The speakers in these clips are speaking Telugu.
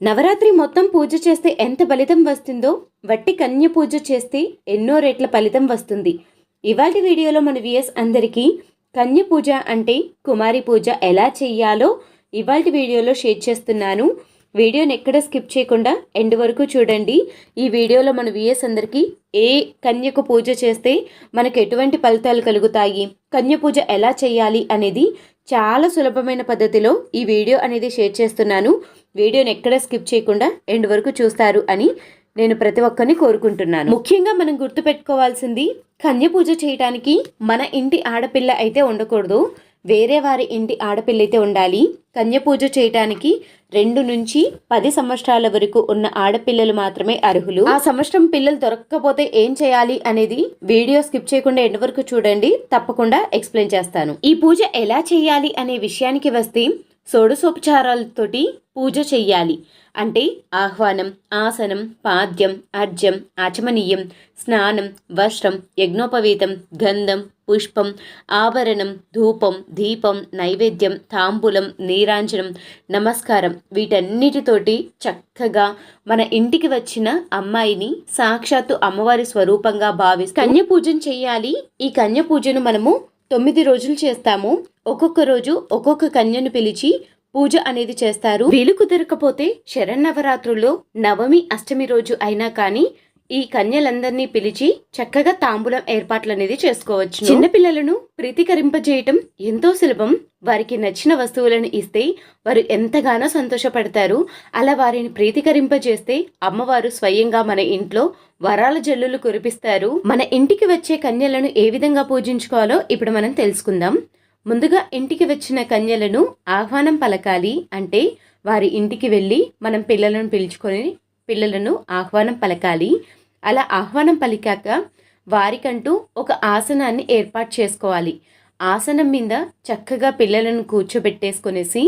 నవరాత్రి మొత్తం పూజ చేస్తే ఎంత ఫలితం వస్తుందో వట్టి కన్య పూజ చేస్తే ఎన్నో రెట్ల ఫలితం వస్తుంది. ఇవాటి వీడియోలో మన విఎస్ అందరికీ కన్య పూజ అంటే కుమారి పూజ ఎలా చేయాలో ఇవాటి వీడియోలో షేర్ చేస్తున్నాను. వీడియోని ఎక్కడ స్కిప్ చేయకుండా ఎండ్ వరకు చూడండి. ఈ వీడియోలో మన విఎస్ అందరికీ ఏ కన్యకు పూజ చేస్తే మనకు ఎటువంటి ఫలితాలు కలుగుతాయి కన్య పూజ ఎలా చేయాలి అనేది చాలా సులభమైన పద్ధతిలో ఈ వీడియో అనేది షేర్ చేస్తున్నాను. వీడియోని ఎక్కడ స్కిప్ చేయకుండా ఎండ్ వరకు చూస్తారు అని నేను ప్రతి ఒక్కరిని కోరుకుంటున్నాను. ముఖ్యంగా మనం గుర్తుపెట్టుకోవాల్సింది కన్య పూజ చేయడానికి మన ఇంటి ఆడపిల్ల అయితే ఉండకూడదు. వేరే వారి ఇంటి ఆడపిల్ల అయితే ఉండాలి. కన్య పూజ చేయటానికి రెండు నుంచి పది సంవత్సరాల వరకు ఉన్న ఆడపిల్లలు మాత్రమే అర్హులు. ఆ సంవత్సరం పిల్లలు దొరకకపోతే ఏం చేయాలి అనేది వీడియో స్కిప్ చేయకుండా ఎండ్ వరకు చూడండి. తప్పకుండా ఎక్స్ప్లెయిన్ చేస్తాను. ఈ పూజ ఎలా చేయాలి అనే విషయానికి వస్తే షోడశోపచారాలతోటి పూజ చెయ్యాలి. అంటే ఆహ్వానం ఆసనం పాద్యం అర్జం ఆచమనీయం స్నానం వస్త్రం యజ్ఞోపవీతం గంధం పుష్పం ఆభరణం ధూపం దీపం నైవేద్యం తాంబూలం నీరాంజనం నమస్కారం వీటన్నిటితోటి చక్కగా మన ఇంటికి వచ్చిన అమ్మాయిని సాక్షాత్తు అమ్మవారి స్వరూపంగా భావిస్తూ కన్య పూజను చేయాలి ఈ కన్య పూజను మనము తొమ్మిది రోజులు చేస్తాము. ఒక్కొక్క రోజు ఒక్కొక్క కన్యను పిలిచి పూజ అనేది చేస్తారు. వీలు కుదరకపోతే శరన్నవరాత్రుల్లో నవమి అష్టమి రోజు అయినా కానీ ఈ కన్యలందరినీ పిలిచి చక్కగా తాంబూలం ఏర్పాట్లు అనేది చేసుకోవచ్చు. చిన్నపిల్లలను ప్రీతికరింపజేయటం ఎంతో సులభం. వారికి నచ్చిన వస్తువులను ఇస్తే వారు ఎంతగానో సంతోషపడతారు. అలా వారిని ప్రీతికరింపజేస్తే అమ్మవారు స్వయంగా మన ఇంట్లో వరాల జల్లులు కురిపిస్తారు. మన ఇంటికి వచ్చే కన్యలను ఏ విధంగా పూజించుకోవాలో ఇప్పుడు మనం తెలుసుకుందాం. ముందుగా ఇంటికి వచ్చిన కన్యలను ఆహ్వానం పలకాలి అంటే వారి ఇంటికి వెళ్ళి మనం పిల్లలను పిలుచుకొని పిల్లలను ఆహ్వానం పలకాలి. అలా ఆహ్వానం పలికాక వారికంటూ ఒక ఆసనాన్ని ఏర్పాటు చేసుకోవాలి. ఆసనం మీద చక్కగా పిల్లలను కూర్చోబెట్టేసుకునేసి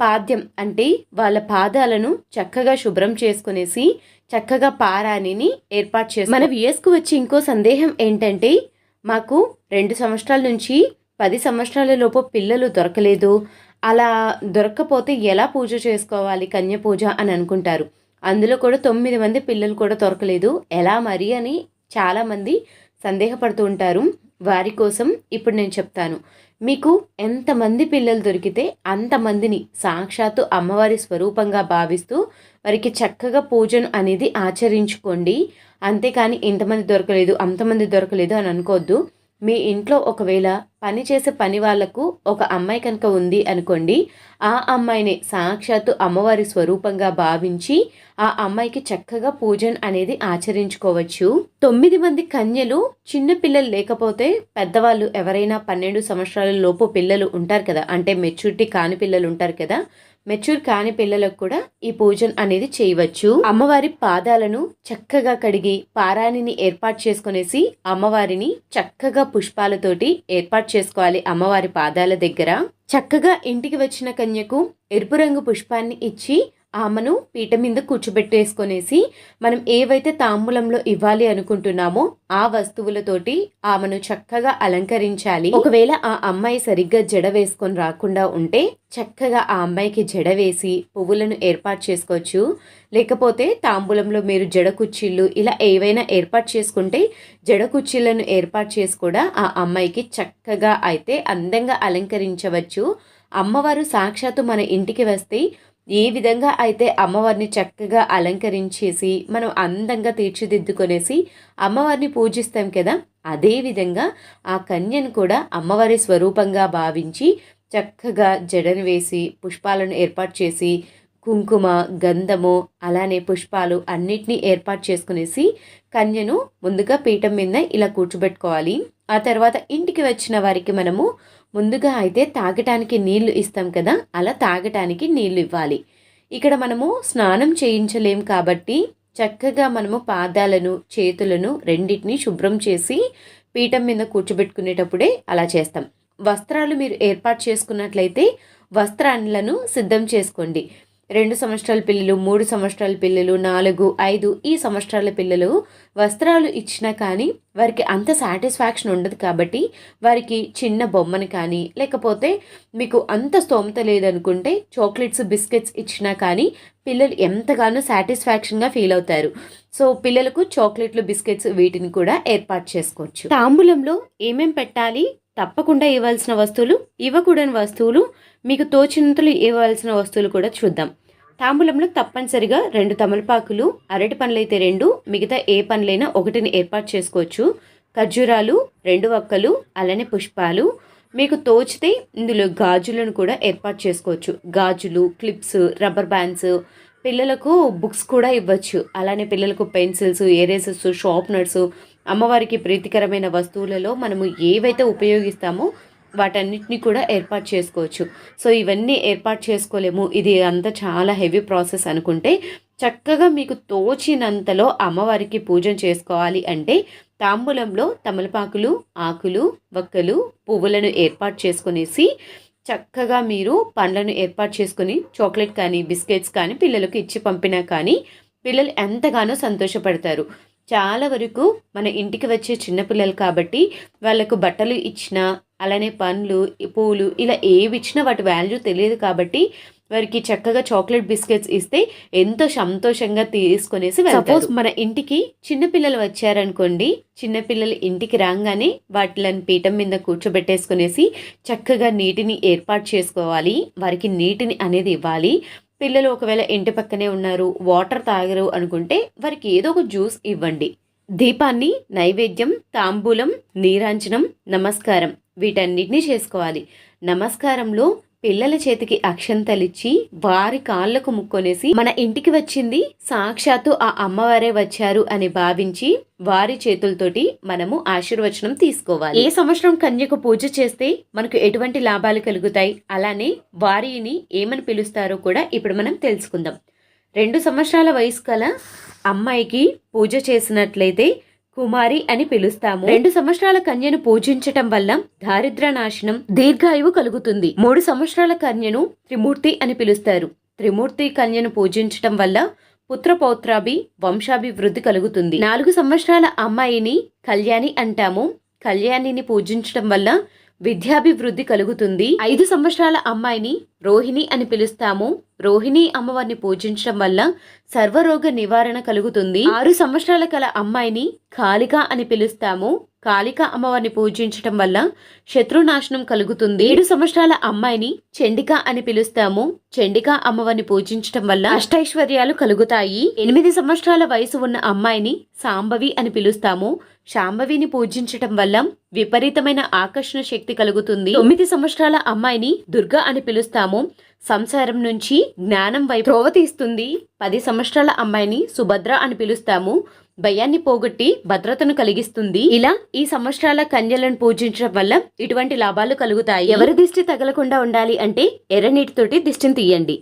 పాద్యం అంటే వాళ్ళ పాదాలను చక్కగా శుభ్రం చేసుకునేసి చక్కగా పారాణిని ఏర్పాటు చేసి మన విఎస్కు వచ్చి ఇంకో సందేహం ఏంటంటే మాకు రెండు సంవత్సరాల నుంచి పది సంవత్సరాల లోపు పిల్లలు దొరకలేదు. అలా దొరక్కపోతే ఎలా పూజ చేసుకోవాలి కన్య పూజ అని అనుకుంటారు. అందులో కూడా తొమ్మిది మంది పిల్లలు కూడా దొరకలేదు. ఎలా మరి అని చాలామంది సందేహపడుతూ ఉంటారు. వారి కోసం ఇప్పుడు నేను చెప్తాను. మీకు ఎంతమంది పిల్లలు దొరికితే అంతమందిని సాక్షాత్తు అమ్మవారి స్వరూపంగా భావిస్తూ వారికి చక్కగా పూజను అనేది ఆచరించుకోండి. అంతేకాని ఇంతమంది దొరకలేదు అంతమంది దొరకలేదు అని అనుకోవద్దు. మీ ఇంట్లో ఒకవేళ పని చేసే పని వాళ్ళకు ఒక అమ్మాయి కనుక ఉంది అనుకోండి ఆ అమ్మాయిని సాక్షాత్తు అమ్మవారి స్వరూపంగా భావించి ఆ అమ్మాయికి చక్కగా పూజన్ అనేది ఆచరించుకోవచ్చు. తొమ్మిది మంది కన్యలు చిన్న పిల్లలు లేకపోతే పెద్దవాళ్ళు ఎవరైనా పన్నెండు సంవత్సరాల లోపు పిల్లలు ఉంటారు కదా అంటే మెచ్యూరిటీ కాని పిల్లలు ఉంటారు కదా మెచ్యూర్ కాని పిల్లలకు కూడా ఈ పూజన్ అనేది చేయవచ్చు. అమ్మవారి పాదాలను చక్కగా కడిగి పారాణిని ఏర్పాటు చేసుకునేసి అమ్మవారిని చక్కగా పుష్పాలతోటి ఏర్పాటు చేసుకోవాలి అమ్మవారి పాదాల దగ్గర. చక్కగా ఇంటికి వచ్చిన కన్యకు ఎరుపు రంగు పుష్పాన్ని ఇచ్చి ఆమెను పీట మీద కూర్చోబెట్టేసుకొనేసి మనం ఏవైతే తాంబూలంలో ఇవ్వాలి అనుకుంటున్నామో ఆ వస్తువులతోటి ఆమెను చక్కగా అలంకరించాలి. ఒకవేళ ఆ అమ్మాయి సరిగ్గా జడ వేసుకొని రాకుండా ఉంటే చక్కగా ఆ అమ్మాయికి జడ వేసి పువ్వులను ఏర్పాటు చేసుకోవచ్చు. లేకపోతే తాంబూలంలో మీరు జడ కుర్చీళ్ళు ఇలా ఏవైనా ఏర్పాటు చేసుకుంటే జడ కుర్చీలను ఏర్పాటు చేసి కూడా ఆ అమ్మాయికి చక్కగా అయితే అందంగా అలంకరించవచ్చు. అమ్మవారు సాక్షాత్తు మన ఇంటికి వస్తే ఏ విధంగా అయితే అమ్మవారిని చక్కగా అలంకరించేసి మనం అందంగా తీర్చిదిద్దుకొనేసి అమ్మవారిని పూజిస్తాం కదా? అదే విధంగా ఆ కన్యను కూడా అమ్మవారి స్వరూపంగా భావించి చక్కగా జడను వేసి పుష్పాలను ఏర్పాటు చేసి కుంకుమ గంధము అలానే పుష్పాలు అన్నిటినీ ఏర్పాటు చేసుకునేసి కన్యను ముందుగా పీఠం మీద ఇలా కూర్చోబెట్టుకోవాలి. ఆ తర్వాత ఇంటికి వచ్చిన వారికి మనము ముందుగా అయితే తాగటానికి నీళ్ళు ఇస్తాం కదా అలా తాగటానికి నీళ్ళు ఇవ్వాలి. ఇక్కడ మనము స్నానం చేయించలేం కాబట్టి చక్కగా మనము పాదాలను చేతులను రెండింటిని శుభ్రం చేసి పీఠం మీద కూర్చోబెట్టుకునేటప్పుడే అలా చేస్తాం. వస్త్రాలు మీరు ఏర్పాటు చేసుకున్నట్లయితే వస్త్రాలను సిద్ధం చేసుకోండి. రెండు సంవత్సరాల పిల్లలు మూడు సంవత్సరాల పిల్లలు నాలుగు ఐదు ఈ సంవత్సరాల పిల్లలు వస్త్రాలు ఇచ్చినా కానీ వారికి అంత సాటిస్ఫాక్షన్ ఉండదు కాబట్టి వారికి చిన్న బొమ్మను కానీ లేకపోతే మీకు అంత స్తోమత లేదనుకుంటే చాక్లెట్స్ బిస్కెట్స్ ఇచ్చినా కానీ పిల్లలు ఎంతగానో సాటిస్ఫాక్షన్గా ఫీల్ అవుతారు. సో పిల్లలకు చాక్లెట్లు బిస్కెట్స్ వీటిని కూడా ఏర్పాటు చేసుకోవచ్చు. తాంబూలంలో ఏమేం పెట్టాలి? తప్పకుండా ఇవ్వాల్సిన వస్తువులు ఇవ్వకూడని వస్తువులు మీకు తోచినంతలు ఇవ్వాల్సిన వస్తువులు కూడా చూద్దాం. తాంబూలంలో తప్పనిసరిగా రెండు తమలపాకులు అరటి పనులైతే రెండు మిగతా ఏ పండ్లైనా ఒకటిని ఏర్పాటు చేసుకోవచ్చు. ఖర్జూరాలు రెండు వక్కలు అలానే పుష్పాలు. మీకు తోచితే ఇందులో గాజులను కూడా ఏర్పాటు చేసుకోవచ్చు. గాజులు క్లిప్స్ రబ్బర్ బ్యాండ్స్. పిల్లలకు బుక్స్ కూడా ఇవ్వచ్చు. అలానే పిల్లలకు పెన్సిల్స్ ఎరేజర్స్ షార్ప్నర్స్ అమ్మవారికి ప్రీతికరమైన వస్తువులలో మనము ఏవైతే ఉపయోగిస్తామో వాటన్నిటిని కూడా ఏర్పాటు చేసుకోవచ్చు. సో ఇవన్నీ ఏర్పాటు చేసుకోలేము. ఇది అంతా చాలా హెవీ ప్రాసెస్ అనుకుంటే చక్కగా మీకు తోచినంతలో అమ్మవారికి పూజ చేసుకోవాలి అంటే తాంబూలంలో తమలపాకులు ఆకులు వక్కలు పువ్వులను ఏర్పాటు చేసుకునేసి చక్కగా మీరు పండ్లను ఏర్పాటు చేసుకుని చాక్లెట్ కానీ బిస్కెట్స్ కానీ పిల్లలకు ఇచ్చి పంపినా కానీ పిల్లలు ఎంతగానో సంతోషపడతారు. చాలా వరకు మన ఇంటికి వచ్చే చిన్నపిల్లలు కాబట్టి వాళ్ళకు బట్టలు ఇచ్చినా అలానే పండ్లు పూలు ఇలా ఏవి ఇచ్చినా వాటి వాల్యూ తెలియదు కాబట్టి వారికి చక్కగా చాక్లెట్ బిస్కెట్స్ ఇస్తే ఎంతో సంతోషంగా తీసుకునేసి సపోజ్ మన ఇంటికి చిన్నపిల్లలు వచ్చారనుకోండి చిన్నపిల్లలు ఇంటికి రాగానే వాటిని పీఠం మీద కూర్చోబెట్టేసుకునేసి చక్కగా నీటిని ఏర్పాటు చేసుకోవాలి వారికి నీటిని అనేది ఇవ్వాలి. పిల్లలు ఒకవేళ ఇంటి పక్కనే ఉన్నారు వాటర్ తాగరు అనుకుంటే వారికి ఏదో ఒక జ్యూస్ ఇవ్వండి. దీపాన్ని నైవేద్యం తాంబూలం నీరాంజనం నమస్కారం వీటన్నిటినీ చేసుకోవాలి. నమస్కారంలో పిల్లల చేతికి అక్షంతలిచ్చి వారి కాళ్ళకు ముక్కొనేసి మన ఇంటికి వచ్చింది. సాక్షాత్తు ఆ అమ్మవారే వచ్చారు అని భావించి వారి చేతులతోటి మనము ఆశీర్వచనం తీసుకోవాలి. ఏ సంవత్సరం కన్యకు పూజ చేస్తే మనకు ఎటువంటి లాభాలు కలుగుతాయి? అలానే వారిని ఏమని పిలుస్తారో కూడా ఇప్పుడు మనం తెలుసుకుందాం. రెండు సంవత్సరాల వయసు కల అమ్మాయికి పూజ చేసినట్లయితే కుమారి అని పిలుస్తాము. రెండు సంవత్సరాల కన్యను పూజించటం వల్ల దారిద్ర నాశనం దీర్ఘాయువు కలుగుతుంది. మూడు సంవత్సరాల కన్యను త్రిమూర్తి అని పిలుస్తారు. త్రిమూర్తి కన్యను పూజించటం వల్ల పుత్ర పౌత్రాభి వంశాభివృద్ధి కలుగుతుంది. నాలుగు సంవత్సరాల అమ్మాయిని కళ్యాణి అంటాము. కళ్యాణిని పూజించటం వల్ల విద్యాభివృద్ధి కలుగుతుంది. ఐదు సంవత్సరాల అమ్మాయిని రోహిణి అని పిలుస్తాము. రోహిణి అమ్మవారిని పూజించడం వల్ల సర్వరోగ నివారణ కలుగుతుంది. ఆరు సంవత్సరాల కల అమ్మాయిని కాళిక అని పిలుస్తాము. కాళిక అమ్మవారిని పూజించటం వల్ల శత్రునాశనం కలుగుతుంది. ఏడు సంవత్సరాల అమ్మాయిని చండిక అని పిలుస్తాము. చండిక అమ్మవారిని పూజించటం వల్ల అష్టైశ్వర్యాలు కలుగుతాయి. ఎనిమిది సంవత్సరాల వయసు ఉన్న అమ్మాయిని సాంబవి అని పిలుస్తాము. శాంభవిని పూజించటం వల్ల విపరీతమైన ఆకర్షణ శక్తి కలుగుతుంది. తొమ్మిది సంవత్సరాల అమ్మాయిని దుర్గా అని పిలుస్తాము. సంసారం నుంచి జ్ఞానం వైపు ప్రోవతీస్తుంది పది సంవత్సరాల అమ్మాయిని సుభద్ర అని పిలుస్తాము. భయాన్ని పోగొట్టి భద్రతను కలిగిస్తుంది. ఇలా ఈ సంవత్సరాల కన్యలను పూజించడం వల్ల ఇటువంటి లాభాలు కలుగుతాయి. ఎవరి దిష్టి తగలకుండా ఉండాలి అంటే ఎర్రనీటితోటి దిష్టిని తీయండి.